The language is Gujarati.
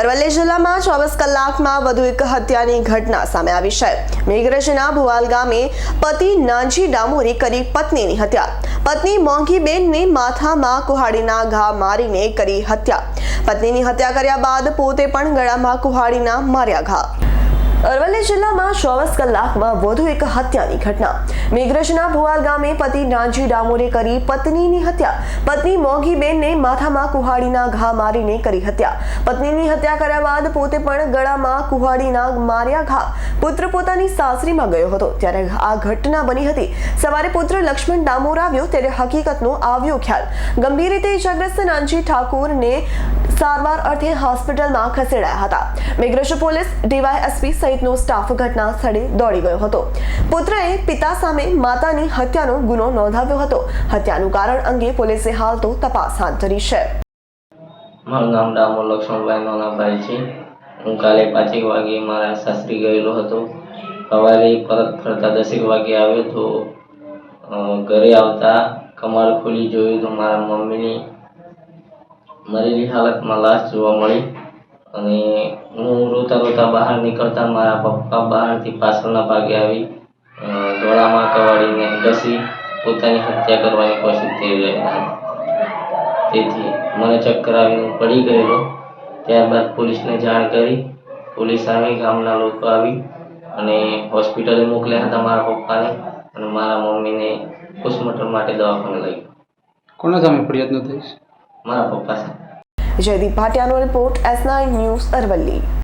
અરવલ્લી જિલ્લામાં ચોવીસ કલાકમાં વધુ એક હત્યાની ઘટના સામે આવી છે. મેઘરજના ભુવાલ ગામે પતિ નાનજી ડામોરી કરી પત્નીની હત્યા. પત્ની મોંઘીબેનને માથામાં કુહાડીના ઘા મારીને કરી હત્યા. પત્નીની હત્યા કર્યા બાદ પોતે પણ ગળામાં કુહાડીના માર્યા ઘા. અરવલ્લી જિલ્લામાં ચોવીસ કલાકમાં વધુ એક હત્યાની ઘટના. મેઘરજના ભુવાલ ગામે પતિ નાનજી ડામોરે કરી પત્નીની હત્યા. પત્ની મોંઘીબેનને માથામાં કુહાડીના ઘા મારીને કરી હત્યા. પત્નીની હત્યા કર્યા બાદ પોતે પણ ગળામાં કુહાડીના માર્યા ઘા. પુત્ર પોતાની સાસરીમાં ગયો હતો. ત્યારે આ ઘટના બની હતી. સવારે પુત્ર લક્ષ્મણ ડામોર આવ્યો ત્યારે હકીકતનો આવ્યો ખ્યાલ. ગંભીર રીતે ઇજાગ્રસ્ત નાનજી ઠાકુરને સારવાર અર્થે હોસ્પિટલમાં ખસેડાયા હતા. મેઘરજ પોલીસ ડીવાયએસપી સહિતનો સ્ટાફ ઘટના સ્થળે દોડી ગયો હતો. પુત્રએ પિતા સામે માતાની હત્યાનો ગુનો નોંધાવ્યો હતો. હત્યાનું કારણ અંગે પોલીસે હાલ તો તપાસ હાથ ધરી છે. મારું નામ ડામો લક્ષ્મણભાઈ નોનાભાઈ છે. હું કાલે પાંચેક વાગે મારા સાસરી ગયેલો હતો. સવારે પરત ફરતા દસેક વાગે આવ્યો તો ઘરે આવતા કમર ખોલી જોયું તો મારા મમ્મીની મરેલી હાલતમાં લાશ જોવા મળી અને હું રોતા રોતા બહાર નીકળતા મારા પપ્પા બહારથી પાછળના ભાગે આવી અ, કવાડીને ઘસી પોતાની હત્યા કરવાની કોશિશ કરી રહ્યા હતા. તેથી મને ચક્કર આવીને પડી ગયેલો. ત્યારબાદ પોલીસને જાણ કરી. પોલીસ આવી ગામના લોકો આવી અને હોસ્પિટલે મોકલ્યા હતા મારા પપ્પાને અને મારા મમ્મીને પોસ્ટમોર્ટમ માટે દવાખાને લઈ ગયો. કોના સામે ફરિયાદ નોંધાઈશ મારા પપ્પા સાથે Jaydeep ભાટિયાનો report S nine news Aravalli.